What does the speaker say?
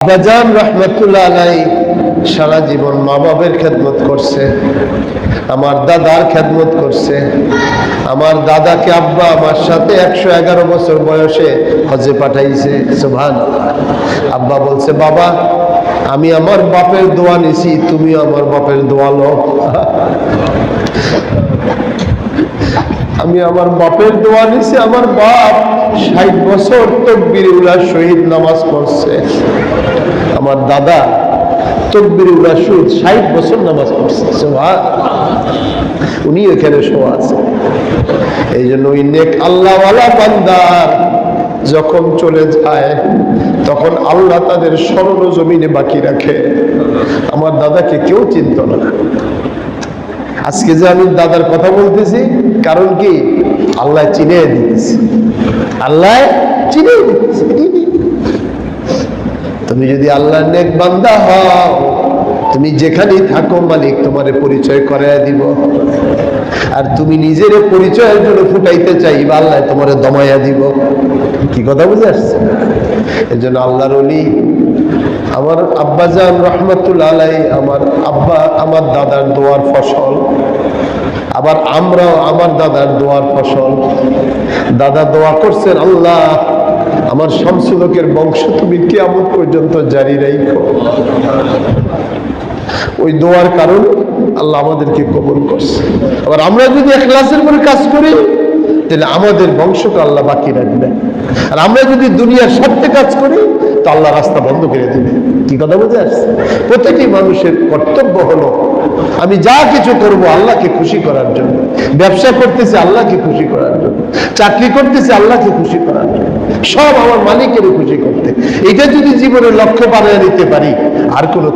বাজান রহমতুল্লাহ আলাই সারা জীবন মা বাবের খেদমত করছে, আমার দাদার খেদমত করছে, আমার দাদাকে আব্বা আমার সাথে একশো এগারো বছর বয়সে হজে পাঠাইছে সুভান আব্বা বলছে, বাবা, আমি আমার বাপের দোয়া নিছি তুমি আমার বাপের দোয়া লো আমি আমার বাপের দোয়া নিছি, আমার বাপ ষাট বছর তকবির উল্লাহ শহীদ নামাজ পড়ছে। আমার দাদা তকবির উল্লাহ শহীদ ষাট বছর নামাজ পড়ছে উনি এখানে শোয়া আছে। এই জন্য ওই নেক আল্লাহওয়ালা বান্দার যখন চলে যায়, তখন আল্লাহ তাদের স্মরণ জমিনে বাকি রাখে। আমার দাদাকে কেউ চিনত না। আজকে যে আমি দাদার কথা বলতেছি, কারণ কি? আল্লাহ চিনে দিতেছে। আল্লাহ চিনে তুমি যদি আল্লাহ নেক বান্দা হও, তুমি যেখানেই থাকো, মালিক তোমারে পরিচয় করায় দিব। আর তুমি নিজের পরিচয়ের জন্য ফুটাইতে চাইবা, আল্লাহ তোমারে দমাইয়া দিব। কি কথা বুঝে আসছে? জন্য আল্লাহর অলি আমার আব্বাজান রহমতুল আলাই, আমার আব্বা, আমার দাদার দোয়ার ফসল, আবার আমরাও আমার দাদার দোয়ার ফসল। দাদা দোয়া করছেন, আল্লাহ, আমার শামসুলকের বংশ তুমি কেমন পর্যন্ত জারি রাখো ওই দোয়ার কারণ আল্লাহ আমাদেরকে কবল করছে। আবার আমরা যদি এখলাসের পরে কাজ করি, তাহলে আমাদের বংশকে আল্লাহ বাকি রাখবে। আর আমরা যদি দুনিয়ার স্বার্থে কাজ করি তো আল্লাহ রাস্তা বন্ধ করে দিবে। কি কথা বুঝে আসছে? প্রতিটি মানুষের কর্তব্য হলো, আমি যা কিছু করব আল্লাহকে খুশি করার জন্য। ব্যবসা করতেছি আল্লাহকে খুশি করার জন্য। চাকরি করতেছি আল্লাহকে খুশি করার জন্য। সব আমার মালিকের খুশি করতে। এটা যদি জীবনের লক্ষ্য বানিয়ে নিতে পারি, আর কোনো